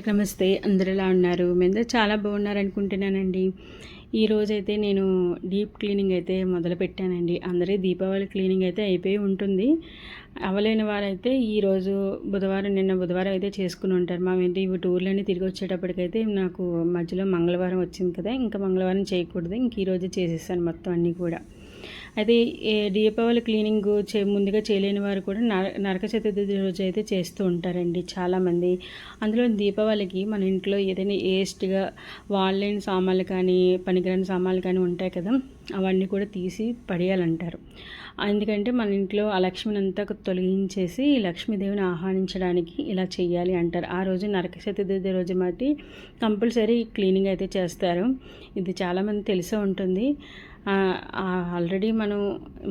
అందరికి నమస్తే. అందరు ఎలా ఉన్నారు? మేము చాలా బాగున్నారు అనుకుంటున్నానండి ఈ నేను డీప్ క్లీనింగ్ అయితే మొదలుపెట్టానండి అందరి దీపావళి క్లీనింగ్ అయితే అయిపోయి ఉంటుంది. అవలేని వారైతే ఈరోజు బుధవారం నిన్న బుధవారం అయితే చేసుకుని ఉంటారు. మా ఇంటి టూర్లన్నీ తిరిగి వచ్చేటప్పటికైతే నాకు మధ్యలో మంగళవారం వచ్చింది కదా ఇంకా మంగళవారం చేయకూడదు. ఇంక ఈరోజు చేసేసాను మొత్తం అన్నీ కూడా. అయితే దీపావళి క్లీనింగ్ చే ముందుగా చేయలేని వారు కూడా నర నరక చతుర్థి రోజు అయితే చేస్తూ ఉంటారండి చాలామంది. అందులో దీపావళికి మన ఇంట్లో ఏదైనా వేస్ట్గా వాళ్ళైన సామాన్లు కానీ పనికిరాని సామాన్లు కానీ ఉంటాయి కదా అవన్నీ కూడా తీసి పడేయాలంటారు. ఎందుకంటే మన ఇంట్లో ఆ లక్ష్మిని అంతా తొలగించేసి లక్ష్మీదేవిని ఆహ్వానించడానికి ఇలా చేయాలి అంటారు. ఆ రోజు నరక చతుర్థి రోజు మట్టి కంపల్సరీ క్లీనింగ్ అయితే చేస్తారు. ఇది చాలామంది తెలిసే ఉంటుంది. ఆల్రెడీ మనం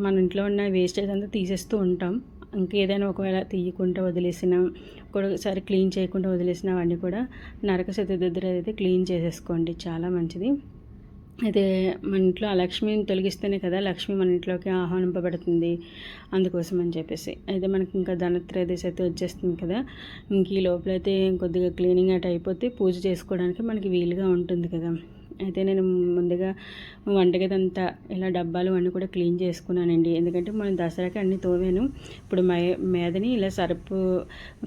మన ఇంట్లో ఉన్న వేస్టేజ్ అంతా తీసేస్తూ ఉంటాం. ఇంకేదైనా ఒకవేళ తీయకుండా వదిలేసిన ఒకసారి క్లీన్ చేయకుండా వదిలేసిన అవన్నీ కూడా నరక చతుర్థి అయితే క్లీన్ చేసేసుకోండి చాలా మంచిది. అయితే మన ఇంట్లో ఆ లక్ష్మిని తొలగిస్తేనే కదా లక్ష్మి మన ఇంట్లోకి ఆహ్వానింపబడుతుంది అందుకోసం అని చెప్పేసి. అయితే మనకి ఇంకా ధనత్రయోదశి అయితే వచ్చేస్తుంది కదా. ఇంక ఈ లోపలైతే కొద్దిగా క్లీనింగ్ అట్ అయిపోతే పూజ చేసుకోవడానికి మనకి వీలుగా ఉంటుంది కదా. అయితే నేను ముందుగా వంటగది అంతా ఇలా డబ్బాలు అన్నీ కూడా క్లీన్ చేసుకున్నానండి. ఎందుకంటే మనం దసరాకి అన్ని తోవాను. ఇప్పుడు మై మీదని ఇలా సర్పు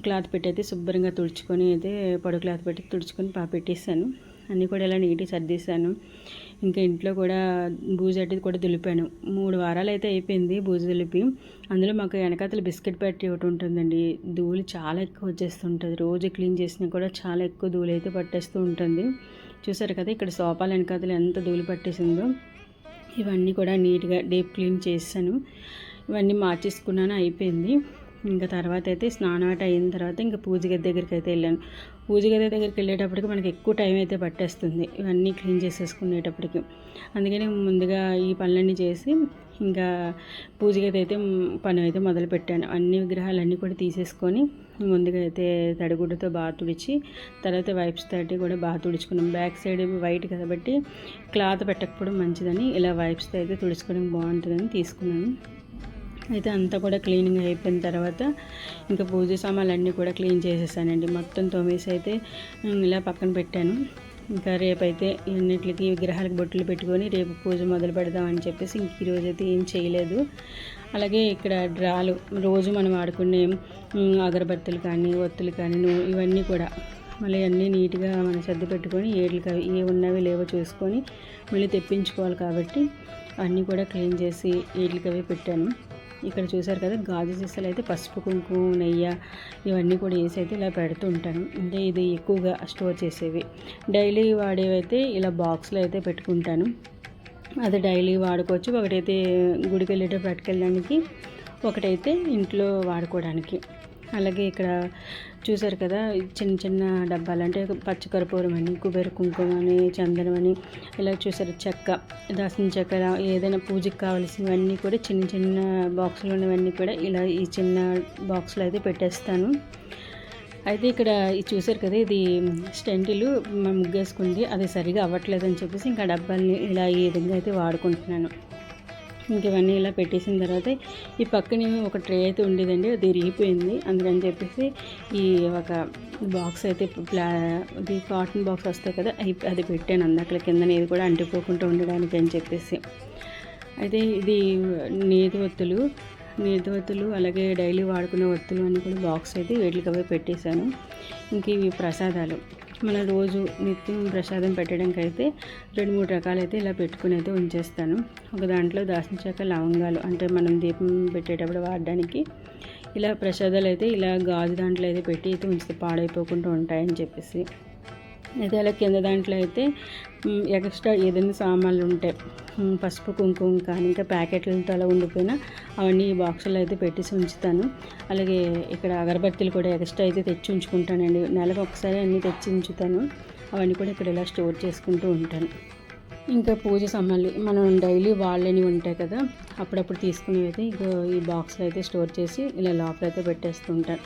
క్లాత్ పెట్టి అయితే శుభ్రంగా తుడుచుకొని అయితే పొడి క్లాత్ పెట్టి తుడుచుకొని పా పెట్టేసాను అన్నీ కూడా ఇలా నీట్గా సర్దేశాను. ఇంకా ఇంట్లో కూడా బూజు అడ్డది కూడా దులిపాను. మూడు వారాలు అయితే అయిపోయింది బూజు దులిపి. అందులో మాకు వెనకాతల బిస్కెట్ పెట్టి ఒకటి ఉంటుందండి. ధూళి చాలా ఎక్కువ వచ్చేస్తుంటుంది. రోజు క్లీన్ చేసినా కూడా చాలా ఎక్కువ ధూళి అయితే పట్టేస్తూ ఉంటుంది. చూసారు కదా ఇక్కడ సోఫాల వెనకాతలు ఎంత ధూళి పట్టేసిందో. ఇవన్నీ కూడా నీట్గా డీప్ క్లీన్ చేశాను. ఇవన్నీ మార్చేసుకున్నాను అయిపోయింది. ఇంకా తర్వాత అయితే స్నానం అట అయిన తర్వాత ఇంకా పూజ గది దగ్గరికి అయితే వెళ్ళాను. పూజ గది దగ్గరికి వెళ్ళేటప్పటికి మనకి ఎక్కువ టైం అయితే పట్టేస్తుంది. ఇవన్నీ క్లీన్ చేసేసుకునేటప్పటికి. అందుకని ముందుగా ఈ పనులన్నీ చేసి ఇంకా పూజ గది అయితే పని అయితే మొదలు పెట్టాను అన్ని విగ్రహాలన్నీ కూడా తీసేసుకొని ముందుగా అయితే తడిగుడ్డతో బాగా తుడిచి తర్వాత వైప్స్ తోటి కూడా బాగా తుడుచుకున్నాం బ్యాక్ సైడ్ వైట్ కాబట్టి క్లాత్ పెట్టకపోవడం మంచిదని ఇలా వైప్స్తో అయితే తుడుచుకోవడం బాగుంటుందని తీసుకున్నాను. అయితే అంతా కూడా క్లీనింగ్ అయిపోయిన తర్వాత ఇంకా పూజ సామాన్లు అన్నీ కూడా క్లీన్ చేసేసానండి. మొత్తం తోమేసి అయితే ఇలా పక్కన పెట్టాను. ఇంకా రేపైతే ఇన్నిటికి విగ్రహాలకు బొట్టులు పెట్టుకొని రేపు పూజ మొదలు పెడదామని చెప్పేసి ఇంక ఈరోజు అయితే ఏం చేయలేదు. అలాగే ఇక్కడ డ్రాలు రోజు మనం వాడుకునే అగరబత్తులు కానీ ఒత్తులు కానీ ఇవన్నీ కూడా మళ్ళీ అన్నీ నీట్గా మనం సర్ది పెట్టుకొని ఏట్లకి ఏ ఉన్నవి లేవో చూసుకొని మళ్ళీ తెప్పించుకోవాలి కాబట్టి అన్నీ కూడా క్లీన్ చేసి ఏట్లకి అవి పెట్టాను. ఇక్కడ చూసారు కదా గాజు సీసాలు అయితే పసుపు కుంకుమ నెయ్యి ఇవన్నీ కూడా వేసి అయితే ఇలా పెడుతూ ఉంటాను. అంటే ఇది ఎక్కువగా స్టోర్ చేసేవి. డైలీ వాడేవైతే ఇలా బాక్స్లో అయితే పెట్టుకుంటాను. అది డైలీ వాడుకోవచ్చు. ఒకటైతే గుడికి వెళ్ళేటప్పుడు పట్టుకెళ్ళడానికి ఒకటైతే ఇంట్లో వాడుకోవడానికి. అలాగే ఇక్కడ చూసారు కదా చిన్న చిన్న డబ్బాలు అంటే పచ్చకర్పూరం అని కుబేర కుంకుమ అని చందనం అని ఇలా చూసారు. చెక్క దాసిన చెక్క ఏదైనా పూజకి కావాల్సినవన్నీ కూడా చిన్న చిన్న బాక్సులు ఉన్నవన్నీ కూడా ఇలా ఈ చిన్న బాక్స్లో అయితే పెట్టేస్తాను. అయితే ఇక్కడ ఇది చూసారు కదా ఇది స్టెంటిలు ముగ్గేసుకుంది. అది సరిగా అవ్వట్లేదు అని చెప్పేసి ఇంకా డబ్బాల్ని ఇలా ఈ విధంగా అయితే వాడుకుంటున్నాను. ఇంక ఇవన్నీ ఇలా పెట్టేసిన తర్వాత ఈ పక్కనే ఒక ట్రే అయితే ఉండేదండి అది ఇరిగిపోయింది అందుకని చెప్పేసి ఈ ఒక బాక్స్ అయితే ప్లా ఇది కాటన్ బాక్స్ వస్తాయి కదా అది పెట్టాను అందాకల కింద ఇది కూడా అంటిపోకుండా ఉండడానికి అని చెప్పేసి. అయితే ఇది నేతి ఒత్తులు నేతి ఒత్తులు అలాగే డైలీ వాడుకునే ఒత్తులు అని కూడా బాక్స్ అయితే వీటికి అవే పెట్టేశాను. ఇంక ఇవి ప్రసాదాలు. మన రోజు నిత్యం ప్రసాదం పెట్టడానికి అయితే రెండు మూడు రకాలైతే ఇలా పెట్టుకుని అయితే ఉంచేస్తాను. ఒక దాంట్లో దాసిన చెక్క లవంగాలు అంటే మనం దీపం పెట్టేటప్పుడు వాడడానికి ఇలా ప్రసాదాలు అయితే ఇలా గాజు దాంట్లో అయితే పెట్టి అయితే ఉంచితే పాడైపోకుండా ఉంటాయని చెప్పేసి. అయితే అలా కింద దాంట్లో అయితే ఎక్స్ట్రా ఏదైనా సామాన్లు ఉంటాయి పసుపు కుంకుమ కానీ ఇంకా ప్యాకెట్లతో అలా ఉండిపోయినా అవన్నీ ఈ బాక్సుల్లో అయితే పెట్టేసి ఉంచుతాను. అలాగే ఇక్కడ అగరబత్తీలు కూడా ఎక్స్ట్రా అయితే తెచ్చి ఉంచుకుంటానండి. నెలకు ఒకసారి అన్నీ తెచ్చి ఉంచుతాను. అవన్నీ కూడా ఇక్కడ ఇలా స్టోర్ చేసుకుంటూ ఉంటాను. ఇంకా పూజ సామాన్లు మనం డైలీ వాళ్ళని ఉంటాయి కదా అప్పుడప్పుడు తీసుకునేవి అయితే ఈ బాక్స్లో అయితే స్టోర్ చేసి ఇలా లోపల అయితే పెట్టేస్తుంటాను.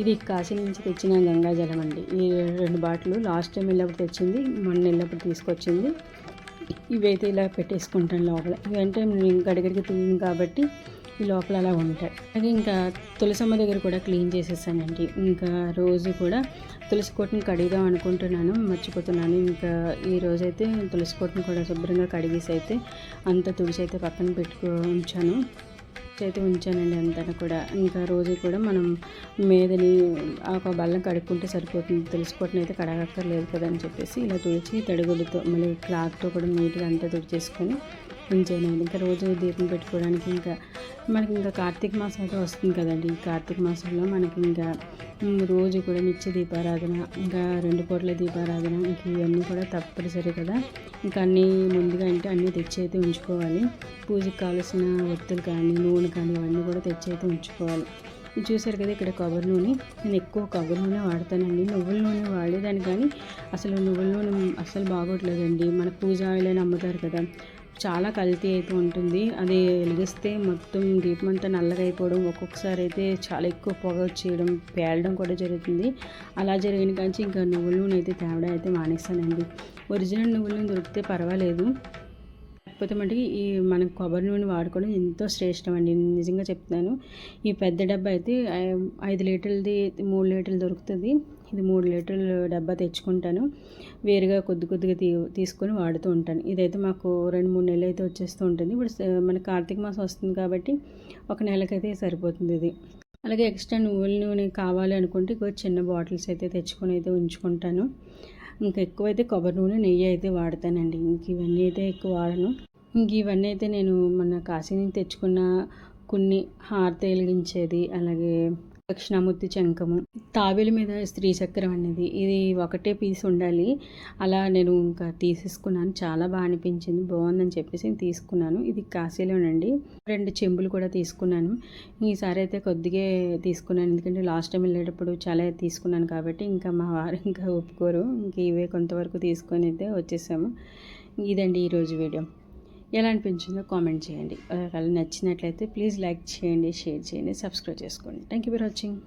ఇది కాశీ నుంచి తెచ్చిన గంగాజలం అండి. ఈ రెండు బాటిల్ లాస్ట్ టైం వెళ్ళినప్పుడు తెచ్చింది మొన్న వెళ్ళినప్పుడు తీసుకొచ్చింది. ఇవైతే ఇలా పెట్టేసుకుంటాను లోపల. ఇవంటే నేను గడిగడికి తిన్నాను కాబట్టి ఈ లోపల అలా ఉంటాయి. అలాగే ఇంకా తులసమ్మ దగ్గర కూడా క్లీన్ చేసేసానండి. ఇంకా రోజు కూడా తులసి కోటను కడిగాం అనుకుంటున్నాను మర్చిపోతున్నాను. ఇంకా ఈ రోజైతే తులసి కోటను కూడా శుభ్రంగా కడిగేసి అయితే అంత తులసి అయితే పక్కన పెట్టుకో ఉంచాను. అయితే ఉంచానండి అంతా కూడా. ఇంకా రోజు కూడా మనం మీదని ఒక బల్లం కడుక్కుంటే సరిపోతుంది. తెలుసుకోవటం అయితే కడగక్కర్లేదు కదా అని చెప్పేసి ఇలా తుడిచి తడిగుడితో మళ్ళీ క్లాత్తో కూడా నీట్గా అంతా తుడిచేసుకొని ఉంచానండి. ఇంకా రోజు దీపం పెట్టుకోవడానికి ఇంకా మనకి ఇంకా కార్తీక మాసం అయితే వస్తుంది కదండి. ఈ కార్తీక మాసంలో మనకి ఇంకా రోజు కూడా నిత్య దీపారాధన ఇంకా రెండు పూట్ల దీపారాధన ఇంక ఇవన్నీ కూడా తప్పనిసరి కదా. ఇంకా అన్నీ ముందుగా అంటే అన్నీ తెచ్చి అయితే ఉంచుకోవాలి. పూజకి కావాల్సిన ఒత్తులు కానీ నూనె కానీ అవన్నీ కూడా తెచ్చి అయితే ఉంచుకోవాలి. చూశారు చూసారు కదా ఇక్కడ కొబ్బరి నూనె. నేను ఎక్కువ కొబ్బరి నూనె వాడతానండి. నువ్వుల నూనె వాడేదాన్ని కానీ అసలు నువ్వుల నూనె అసలు బాగోట్లేదండి. మన పూజ ఆయిల్ అని అమ్ముతారు కదా చాలా కల్తీ అయితే ఉంటుంది. అది వెలిగిస్తే మొత్తం దీపం అంతా నల్లగా అయిపోవడం ఒక్కొక్కసారి అయితే చాలా ఎక్కువ పొగ వచ్చేయడం పేలడం కూడా జరుగుతుంది. అలా జరిగిన కానీ ఇంకా నువ్వుల నూనె అయితే తేవడం అయితే మానేస్తానండి ఒరిజినల్ నువ్వుల నూనె దొరికితే పర్వాలేదు. లేకపోతే మటుకి ఈ మనకు కొబ్బరి నూనె వాడుకోవడం ఎంతో శ్రేష్టం అండి. నిజంగా చెప్తున్నాను. ఈ పెద్ద డబ్బా అయితే ఐదు లీటర్లది మూడు లీటర్లు దొరుకుతుంది. ఇది మూడు లీటర్ల డబ్బా తెచ్చుకుంటాను. వేరుగా కొద్ది కొద్దిగా తీ తీసుకొని వాడుతూ ఉంటాను. ఇదైతే మాకు రెండు మూడు నెలలు అయితే వచ్చేస్తూ ఉంటుంది. ఇప్పుడు మన కార్తీక మాసం వస్తుంది కాబట్టి ఒక నెలకైతే సరిపోతుంది ఇది. అలాగే ఎక్స్ట్రా నువ్వుల నూనె కావాలి అనుకుంటే ఇంకో చిన్న బాటిల్స్ అయితే తెచ్చుకొని అయితే ఉంచుకుంటాను. ఇంకా ఎక్కువైతే కొబ్బరి నూనె నెయ్యి అయితే వాడతానండి. ఇంక ఇవన్నీ అయితే ఎక్కువ వాడను. ఇంక ఇవన్నీ అయితే నేను మన కాశీ నుంచి తెచ్చుకున్న కొన్ని హారతి వెలిగించేది అలాగే దక్షిణామూర్తి చంకము. తాబేలు మీద స్త్రీ చక్రం అనేది ఇది ఒకటే పీస్ ఉండాలి. అలా నేను ఇంకా తీసేసుకున్నాను. చాలా బాగా అనిపించింది. బాగుందని చెప్పేసి తీసుకున్నాను. ఇది కాశీలోనండి. రెండు చెంబులు కూడా తీసుకున్నాను. ఈసారి అయితే కొద్దిగా తీసుకున్నాను. ఎందుకంటే లాస్ట్ టైం వెళ్ళేటప్పుడు చాలా తీసుకున్నాను కాబట్టి ఇంకా మా వారు ఇంకా ఒప్పుకోరు. ఇంక ఇవే కొంతవరకు తీసుకొని అయితే వచ్చేసాము. ఇదండి ఈరోజు వీడియో. ఎలా అనిపించిందో కామెంట్ చేయండి. ఒకవేళ నచ్చినట్లయితే ప్లీజ్ లైక్ చేయండి షేర్ చేయండి సబ్స్క్రైబ్ చేసుకోండి. Thank you for watching